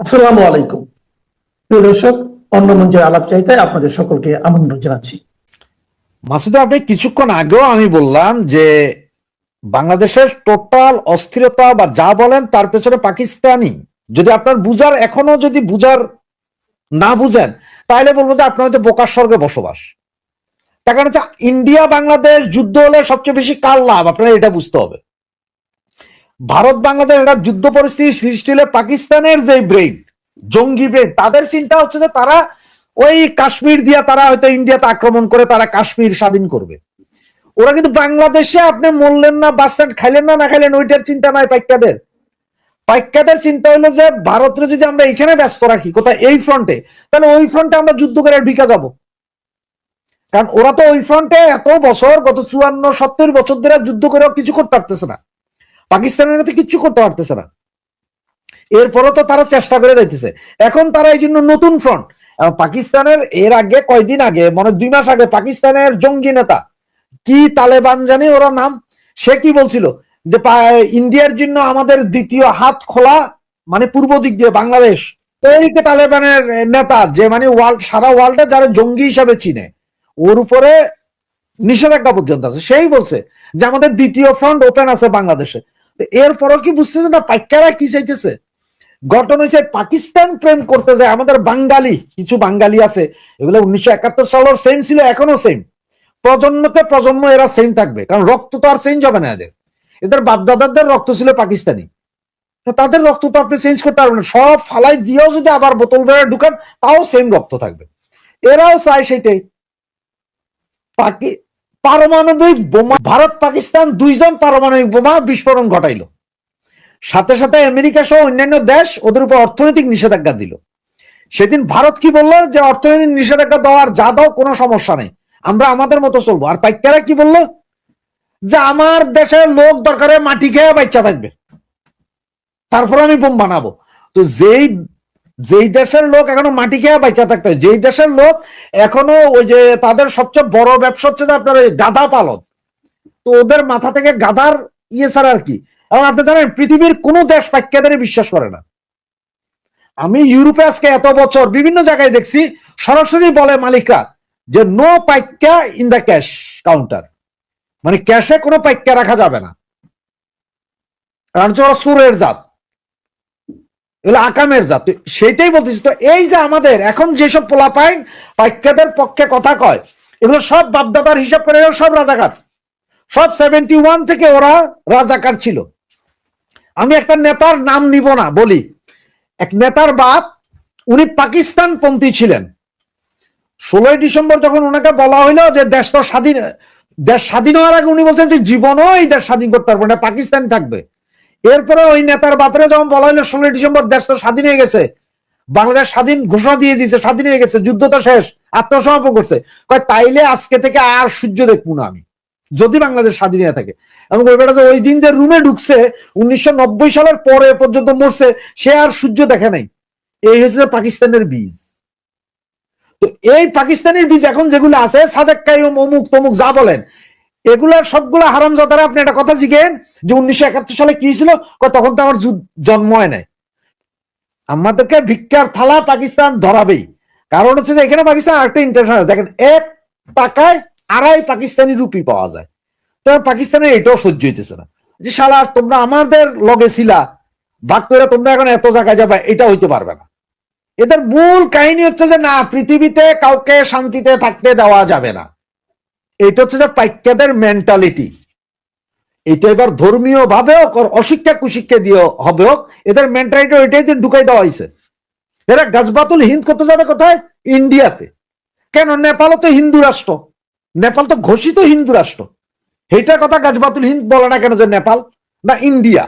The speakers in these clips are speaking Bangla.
আসসালামু আলাইকুম। প্রিয় দর্শক, অন্য মঞ্চের আলাপ চাইতে আপনাদের সকলকে আমন্ত্রণ জানাচ্ছি। মাসুদ আপনি কিছুক্ষণ আগেও আমি বললাম যে বাংলাদেশের টোটাল অস্থিরতা বা যা বলেন তার পেছনে পাকিস্তানি। যদি আপনার বুঝার এখনও যদি বুঝার না বুঝেন তাহলে বলব যে আপনার হয়তো বোকার স্বর্গে বসবাস। তার কারণ হচ্ছে ইন্ডিয়া বাংলাদেশ যুদ্ধ হলে সবচেয়ে বেশি কার লাভ? আপনার এটা বুঝতে হবে। ভারত বাংলাদেশ একটা যুদ্ধ পরিস্থিতি সৃষ্টি হলে পাকিস্তানের যে ব্রেন জঙ্গি ব্রেন তাদের চিন্তা হচ্ছে যে তারা ওই কাশ্মীর দিয়া তারা হয়তো ইন্ডিয়াতে আক্রমণ করে তারা কাশ্মীর স্বাধীন করবে। ওরা কিন্তু বাংলাদেশে আপনি মরলেন না বাসস্ট্যান্ড খাইলেন না না খাইলেন, ওইটার চিন্তা নাই পাইকাদের পাইকাদের চিন্তা হলো যে ভারতের যদি আমরা এখানে ব্যস্ত রাখি, কোথায় এই ফ্রন্টে তাহলে ওই ফ্রন্টে আমরা যুদ্ধ করে ঢিকা যাব। কারণ ওরা তো ওই ফ্রন্টে এত বছর, গত চুয়ান্ন, সত্তর বছর ধরে যুদ্ধ করেও কিছু করতে পারতেছে না। পাকিস্তানের মতো কিচ্ছু করতে পারতেছে না। এরপরও তো তারা চেষ্টা করে যাইতেছে। এখন তারা এই জন্য নতুন ফ্রন্ট পাকিস্তানের এর আগে কয়দিন আগে মানে দুই মাস আগে পাকিস্তানের জঙ্গি নেতা, কি তালেবান জানি ওরা নাম, সে কি বলছিল? যে ইন্ডিয়ার জন্য আমাদের দ্বিতীয় হাত খোলা মানে পূর্ব দিক দিয়ে বাংলাদেশ। যে তালেবানের নেতা, যে মানে ওয়ার্ল্ড সারা ওয়ার্ল্ডে যারা জঙ্গি হিসাবে চিনে, ওর উপরে নিষেধাজ্ঞা পর্যন্ত আছে। সেই বলছে যে আমাদের দ্বিতীয় ফ্রন্ট ওপেন আছে বাংলাদেশে। তো এরপরও কি বুঝতেছে না পাইকারা কি চাইতেছে? ঘটনা হয়েছে, পাকিস্তান প্রেম করতে যায় আমাদের বাঙালি, কিছু বাঙালি আছে, এগুলো উনিশশো একাত্তর সালের সেম ছিল, এখনও সেম প্রজন্মতে প্রজন্ম এরা সেম থাকবে, কারণ রক্ত তো আর চেঞ্জ হবে না এদের। এদের বাপদাদাদের রক্ত ছিল পাকিস্তানি। তাদের রক্ত তো আপনি চেঞ্জ করতে পারবেন। সব ফালাই দিয়েও যদি আবার বোতল বেড়ে ঢুকান, তাও সেম রক্ত থাকবে। এরাও চায় সেটাই। পারমাণবিক বোমা, ভারত, পাকিস্তান দুইজন পারমাণবিক বোমা বিস্ফোরণ ঘটাইলো। সাথে সাথে আমেরিকা সহ অন্যান্য দেশ ওদের উপর অর্থনৈতিক নিষেধাজ্ঞা দিল। সেদিন ভারত কি বলল যে অর্থনৈতিক নিষেধাজ্ঞা দেওয়ার যা দাও কোনো সমস্যা নেই, আমরা আমাদের মতো চলবো। আর পাইকারা কি বলল? যে আমার দেশের লোক দরকারে মাটি খেয়ে বাচ্চা থাকবে, তারপর আমি বোম বানাবো। তো যেই যেই দেশের লোক এখনও মাটি খেয়ে বাচ্চা থাকতে হয়, যেই দেশের লোক এখনও ওই যে তাদের সবচেয়ে বড় ব্যবসা হচ্ছে যে আপনার ওই গাধা পালন। তো ওদের মাথা থেকে গাধার ইয়ে ছাড়া আর কি। এবং আপনি জানেন, পৃথিবীর কোনো দেশ পাইকাদারে বিশ্বাস করে না। আমি ইউরোপে আজকে এত বছর বিভিন্ন জায়গায় দেখছি, সরাসরি বলে মালিকরা যে নো পাইকা ইন দ্য ক্যাশ কাউন্টার মানে ক্যাশে কোনো পাইকা রাখা যাবে না। কারণ হচ্ছে ওরা সুরের জাত। এগুলো আকামের জাত। সেটাই বলতেছি। তো এই যে আমাদের এখন যেসব পোলাপাইন পাইকাদের পক্ষে কথা কয়, এগুলো সব বাপদাদার হিসাব করে সব রাজাকার। সব সেভেন্টি ওয়ান থেকে ওরা রাজাকার ছিল। আমি একটা নেতার নাম নিব না, বলি। এক নেতার বাপ, উনি পাকিস্তান পন্থী ছিলেন। ষোলোই ডিসেম্বর যখন ওনাকে বলা হইল যে দেশ তো স্বাধীন, দেশ স্বাধীন হওয়ার আগে উনি বলছেন যে জীবনও এই দেশ স্বাধীন করতে পারবে না পাকিস্তান থাকবে। এরপরে ওই নেতার বাপরে যখন বলা হইল ষোলোই ডিসেম্বর দেশ তো স্বাধীন হয়ে গেছে, বাংলাদেশ স্বাধীন ঘোষণা দিয়ে দিয়েছে, স্বাধীন হয়ে গেছে, যুদ্ধ তো শেষ, আত্মসমর্পণ করছে। কয়, তাইলে আজকে থেকে আর সূর্য দেখব না আমি, যদি বাংলাদেশ স্বাধীন হয়ে থাকে। এবং যে ওই দিন যে রুমে ঢুকছে, উনিশশো নব্বই সালের পরে পর্যন্ত মরছে, সে আর সূর্য দেখে নাই। এই হচ্ছে পাকিস্তানের বীজ। তো এই পাকিস্তানের বীজ এখন যেগুলো আছে, সাদেক কাইম অমুক তমুক যা বলেন এগুলার সবগুলো হারাম জাতারা আপনি একটা কথা জিগেন যে উনিশশো একাত্তর সালে কি ছিল? তখন তো আমার জন্ম হয় নাই। আমাদেরকে ভিক্ষার থালা পাকিস্তান ধরাবেই। কারণ হচ্ছে যে এখানে পাকিস্তান আরেকটা আছে দেখেন, এক টাকায় আড়াই পাকিস্তানি রুপি পাওয়া যায়। তো পাকিস্তানের এটাও সহ্য হইতেছে না। যে শালা, তোমরা আমাদের লগে ছিলা, ভাগ করে তোমরা এখন এত জায়গায় যাবে, এটা হইতে পারবে না। এদের মূল কাহিনী হচ্ছে যে না, পৃথিবীতে কাউকে শান্তিতে থাকতে দেওয়া যাবে না। এটা হচ্ছে যে পাইকাদের মেন্টালিটি এটা এবার ধর্মীয় ভাবে হোক আর অশিক্ষা কুশিক্ষা দিয়ে হবে হোক, এদের মেন্টালিটি ওইটাই যে ঢুকাই দেওয়া হয়েছে। এরা গাছবাতুল হিন্দ করতে যাবে কোথায়? ইন্ডিয়াতে। কেন? নেপালও তো হিন্দু রাষ্ট্র। নেপাল তো ঘোষিত হিন্দু রাষ্ট্র। এইটার কথা গাছবাতুল হিন্দ বলে না কেন যে নেপাল না ইন্ডিয়া?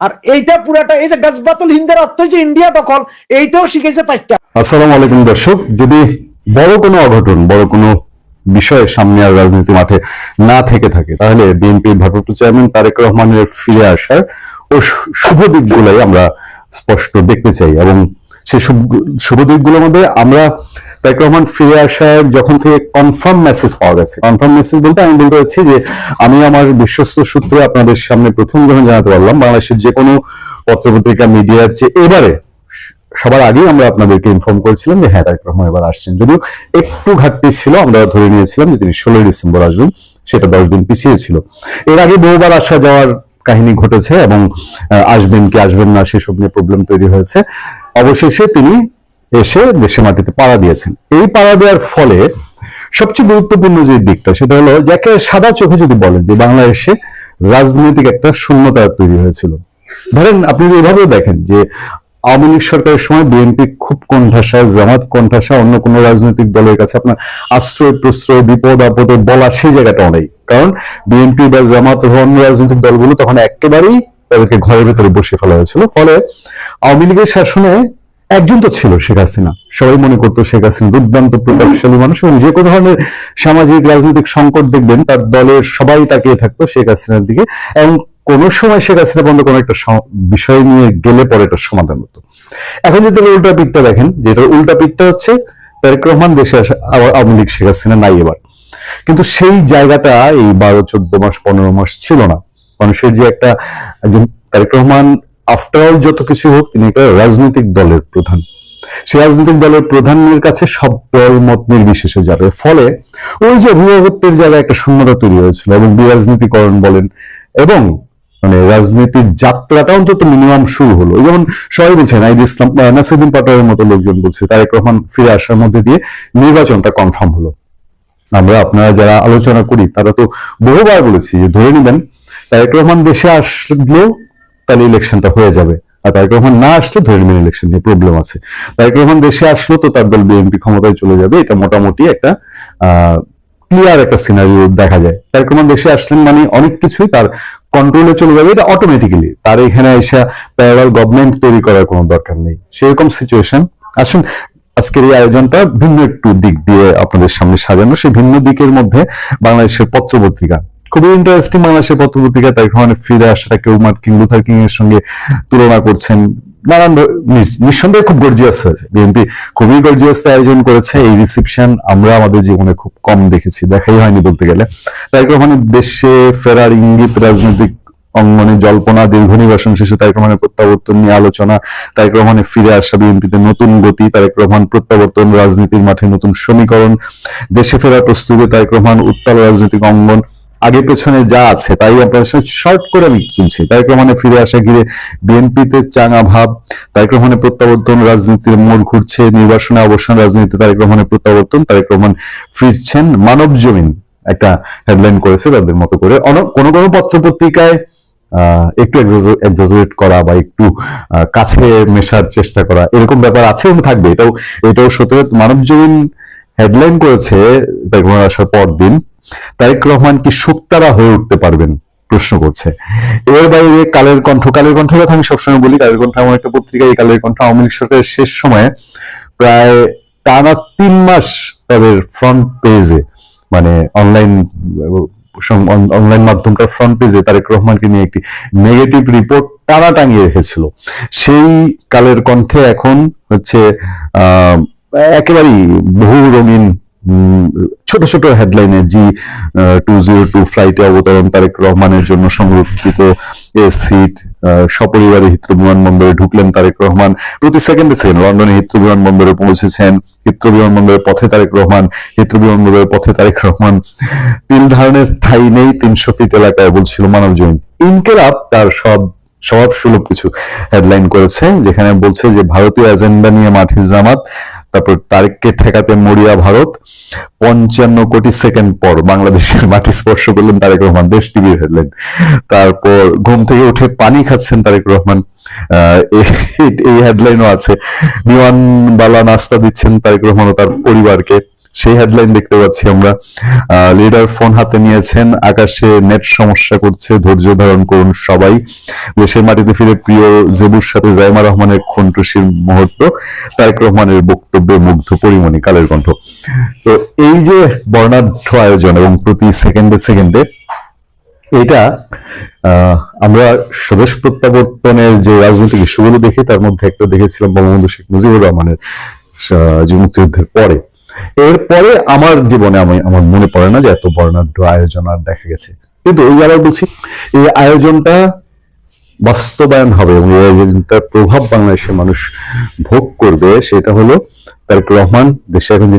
আর এইটা পুরাটা, এই যে গাছবাতুল হিন্দের অর্থ যে ইন্ডিয়া দখল, এইটাও শিখেছে পাইকা আসসালামু আলাইকুম দর্শক, যদি বড় কোনো অঘটন, বড় কোনো বিষয়ের সামনে আর রাজনীতি মাঠে না থেকে থাকে। তাহলে বিএনপির ভারপ্রাপ্ত চেয়ারম্যান তারেক রহমানের ফিরে আসার ও শুভ দিকগুলাই আমরা স্পষ্ট দেখতে চাই এবং সেই শুভ- দিকগুলোর মধ্যে আমরা তারেক রহমান ফিরে আসার যখন থেকে কনফার্ম মেসেজ পাওয়া গেছে। কনফার্ম মেসেজ বলতে আমি বলতে চাচ্ছি যে আমি আমার বিশ্বস্ত সূত্রে আপনাদের সামনে প্রথম যখন জানাতে পারলাম, বাংলাদেশের যে কোনো পত্রপত্রিকা মিডিয়ার চেয়ে এবারে সবার আগেই আমরা আপনাদেরকে ইনফর্ম করেছিলাম যে হ্যাঁ তারেক রহমান এবার আসছেন। যদিও একটু ঘাটতি ছিল, আমরা ধরে নিয়েছিলাম যে তিনি ষোলোই ডিসেম্বর আসবেন, সেটা দশ দিন পিছিয়ে ছিল। এর আগে বহুবার আসা যাওয়ার কাহিনী ঘটেছে এবং আসবেন কি আসবেন না সেসব নিয়ে প্রবলেম তৈরি হয়েছে। অবশেষে তিনি এসে দেশে মাটিতে পাড়া দিয়েছেন। এই পাড়া দেওয়ার ফলে সবচেয়ে গুরুত্বপূর্ণ যে দিকটা, সেটা হলো যাকে সাদা চোখে যদি বলেন যে বাংলাদেশে রাজনৈতিক একটা শূন্যতা তৈরি হয়েছিল। ধরেন আপনি যদি এভাবেও দেখেন যে আওয়ামী লীগ সরকারের সময় বিএনপি খুব কোণঠাসা, জামাত কোণঠাসা, অন্য কোনো রাজনৈতিক দলের কাছে আপনার আশ্রয় প্রশ্রয়, বিপদ আপদে বলা সেই জায়গাটা অনেক কারণ বিএনপি বা জামাত অন্য রাজনৈতিক দলগুলো তখন একেবারেই তাদেরকে ঘরের ভেতরে বসে ফেলা হয়েছিল। ফলে আওয়ামী লীগের শাসনে একজন তো ছিল শেখ হাসিনা। সবাই মনে করতো শেখ হাসিনা দুর্দান্ত প্রতাপশালী মানুষ এবং যে কোনো ধরনের সামাজিক, রাজনৈতিক সংকট দেখবেন তার দলের সবাই তাকিয়ে থাকতো শেখ হাসিনার দিকে। এবং কোন সময় শেখ হাসিনা বন্ধ কোনো একটা বিষয় নিয়ে গেলে পরে এটা সমাধান হতো। এখন যদি উল্টা পিকটা দেখেন যেটা উল্টা পিকটা হচ্ছে তারেক রহমান দেশে আওয়ামী লীগ শেখ হাসিনা নাই এবার। কিন্তু সেই জায়গাটা এই বারো, চোদ্দ মাস, পনেরো মাস ছিল না। মানুষের যে একটা একজন তারেক রহমান আফটার অল যত কিছু হোক, তিনি একটা রাজনৈতিক দলের প্রধান। সেই রাজনৈতিক দলের প্রধানের কাছে সব দল মত নির্বিশেষে যাবে। ফলে ওই যে অভিভাবকত্বের জায়গায় একটা শূন্যতা তৈরি হয়েছিল এবং বিরাজনীতিকরণ বলেন এবং মানে রাজনীতির যাত্রাটা অন্তত মিনিমাম শুরু হলো। যেমন সবাই বলছেন আইদ ইসলাম নাসিরুদ্দিন পাটোয়ারের মতো লোকজন বলছে, তারেক রহমান ফিরে আসার মধ্যে দিয়ে নির্বাচনটা কনফার্ম হলো। আমরা, আপনারা যারা আলোচনা করি, তারা তো বহুবার বলেছি যে ধরে নেবেন, তারেক রহমান দেশে আসলেও তাহলে ইলেকশনটা হয়ে যাবে। আর তারেক রহমান না আসলে ধরে নেবেন ইলেকশন নিয়ে প্রবলেম আছে। তারেক রহমান দেশে আসলো তো তার দল বিএনপি ক্ষমতায় চলে যাবে, এটা মোটামুটি একটা, আহ ক্লিয়ার একটা সিনারিও দেখা যায়। রহমান দেশে আসলেন মানে অনেক কিছুই তার কন্ট্রোলে চলে যাবে, এটা অটোমেটিক্যালি তার এখানে এসে প্যারাল গভর্নমেন্ট তৈরি করার কোনো দরকার নেই। সেরকম সিচুয়েশন আসেন, আজকের এই আয়োজনটা ভিন্ন একটু দিক দিয়ে আপনাদের সামনে সাজানো, সেই ভিন্ন দিকের মধ্যে বাংলাদেশের পত্রপত্রিকা। খুবই ইন্টারেস্টিং বাংলাদেশের পত্রপত্রিকা, তাই ওখানে ফিরে আসাটা কেউ মার্কিন লুথার কিং এর সঙ্গে তুলনা করছেন। নানান নিঃসন্দেহে খুব গর্জিয়াস হয়েছে। বিএনপি খুবই গর্জিয়াস আয়োজন করেছে। এই রিসেপশন আমরা আমাদের জীবনে খুব কম দেখেছি, দেখাই হয়নি বলতে গেলে। তাই ওখানে দেশে ফেরার ইঙ্গিত, রাজনৈতিক অঙ্গনে জল্পনা, দীর্ঘ নির্বাসন শেষে তারেক রহমানের প্রত্যাবর্তন নিয়ে আলোচনা, তারেক রহমানের ফিরে আসা বিএনপিতে নতুন গতি, তারেক রহমান প্রত্যাবর্তন, রাজনীতির মাঠে নতুন সমীকরণ, দেশে ফেরার প্রস্তুতি, তারেক রহমান উত্তাল রাজনৈতিক অঙ্গন আগে পেছনে যা আছে তাই আপনাদের সঙ্গে শর্ট করে আমি তুলছি। তারেক রহমানের ফিরে আসা ঘিরে বিএনপিতে চাঙা ভাব তারেক রহমানের প্রত্যাবর্তন রাজনীতির মোড় ঘুরছে নির্বাসনে অবসান রাজনীতি তারেক রহমানের প্রত্যাবর্তন রহমান ফিরছেন মানব জমিন একটা হেডলাইন করেছে তাদের মতো করে। কোনো কোনো পত্র পত্রিকায় আহ, একটু এক্সাজুয়েট করা বা একটু কাছে মেশার চেষ্টা করা এরকম ব্যাপার আছে এবং থাকবে। এটাও এটাও সত্য মানব জমিন হেডলাইন করেছে তারেক রহমান আসার পর দিন তারেক রহমান কি সুক্তারা হয়ে উঠতে পারবেন? প্রশ্ন করছে। এর বাইরে কালের কণ্ঠ, কালের কণ্ঠের কথা আমি সবসময় বলি। কালের কণ্ঠ এমন একটা পত্রিকা, এই কালের কণ্ঠ আওয়ামী লীগ সরকারের শেষ সময়ে প্রায় টানা তিন মাস তাদের ফ্রন্ট পেজে মানে অনলাইন অনলাইন মাধ্যমটার ফ্রন্ট পেজে তারেক রহমানকে নিয়ে একটি নেগেটিভ রিপোর্ট টানা টাঙিয়ে রেখেছিল। সেই কালের কণ্ঠে এখন হচ্ছে, আহ, একেবারেই বহু রঙিন ছোট ছোট হেডলাইনে জি টু জিরো টু ফ্লাইটে অবতরণ তারেক রহমানের জন্য সংরক্ষিত এ সিট সপরিবারে হিত্র বিমানবন্দরে ঢুকলেন তারেক রহমান। প্রতি সেকেন্ডে সেকেন্ড লন্ডনে হিত্র বিমানবন্দরে পৌঁছেছেন হিত্র বিমানবন্দরের পথে তারেক রহমান হিত্র বিমানবন্দরের পথে তারেক রহমান। তিল ধারণের স্থায়ী নেই, তিনশো ফিট এলাকায় বলছিল মানব জমিন ইনকেলাব তার সব স্বভাব সুলভ কিছু হেডলাইন করেছে, যেখানে বলছে যে ভারতীয় এজেন্ডা নিয়ে মাঠে জামাত তারপর তারেককে ঠেকাতে মরিয়া ভারত। পঞ্চান্ন কোটি সেকেন্ড পর বাংলাদেশের মাটি স্পর্শ করলেন তারেক রহমান, দেশ টিভি ফেললেন তারপর ঘুম থেকে উঠে পানি খাচ্ছেন তারেক রহমান। এই- হেডলাইনও আছে। বিমানবালা নাস্তা দিচ্ছেন তারেক রহমান ও তার পরিবারকে। সেই হেডলাইন দেখতে পাচ্ছি আমরা। লিডার ফোন হাতে নিয়েছেন। আকাশে নেট সমস্যা করছে, ধৈর্য ধারণ করুন সবাই। দেশের মাটিতে ফিরে প্রিয় জেবুর সাথে জাইমা রহমানের খন্টসির মুহূর্ত, তারেক রহমানের বক্তব্যে মুগ্ধ পরিমণি কালের কণ্ঠ। তো এই যে বর্ণাঢ্য আয়োজন এবং প্রতি সেকেন্ডে সেকেন্ডে এটা আমরা স্বদেশ প্রত্যাবর্তনের যে রাজনৈতিক ইস্যুগুলো দেখি, তার মধ্যে একটা দেখেছিলাম বঙ্গবন্ধু শেখ মুজিবুর রহমানের মুক্তিযুদ্ধের পরে। এরপরে আমার জীবনে আমি, আমার মনে পড়ে না যে এত বর্ণাঢ্য আয়োজন আর দেখা গেছে। কিন্তু এই আবার বলছি, এই আয়োজনটা বাস্তবায়ন হবে এবং এই আয়োজনটার প্রভাব বাংলাদেশের মানুষ ভোগ করবে, সেটা হলো তারেক রহমান, দেশে এখন যে